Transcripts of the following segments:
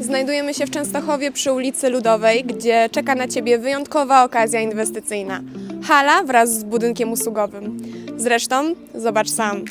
Znajdujemy się w Częstochowie przy ulicy Ludowej, gdzie czeka na Ciebie wyjątkowa okazja inwestycyjna. Hala wraz z budynkiem usługowym. Zresztą zobacz sam.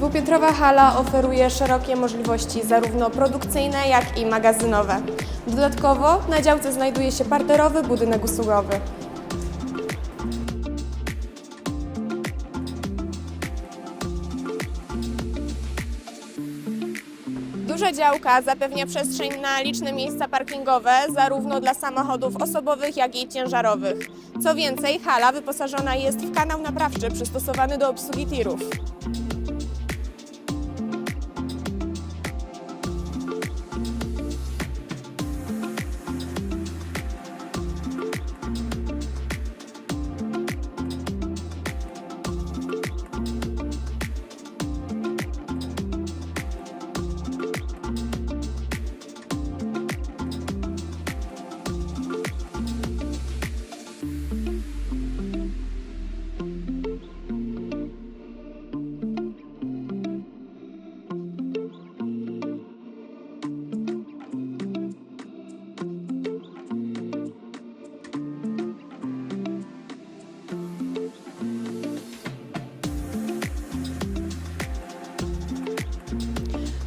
Dwupiętrowa hala oferuje szerokie możliwości zarówno produkcyjne, jak i magazynowe. Dodatkowo na działce znajduje się parterowy budynek usługowy. Duża działka zapewnia przestrzeń na liczne miejsca parkingowe, zarówno dla samochodów osobowych, jak i ciężarowych. Co więcej, hala wyposażona jest w kanał naprawczy przystosowany do obsługi tirów.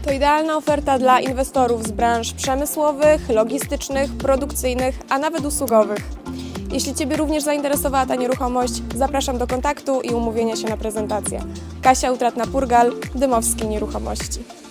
To idealna oferta dla inwestorów z branż przemysłowych, logistycznych, produkcyjnych, a nawet usługowych. Jeśli Ciebie również zainteresowała ta nieruchomość, zapraszam do kontaktu i umówienia się na prezentację. Kasia Utratna-Purgal, Dymowski Nieruchomości.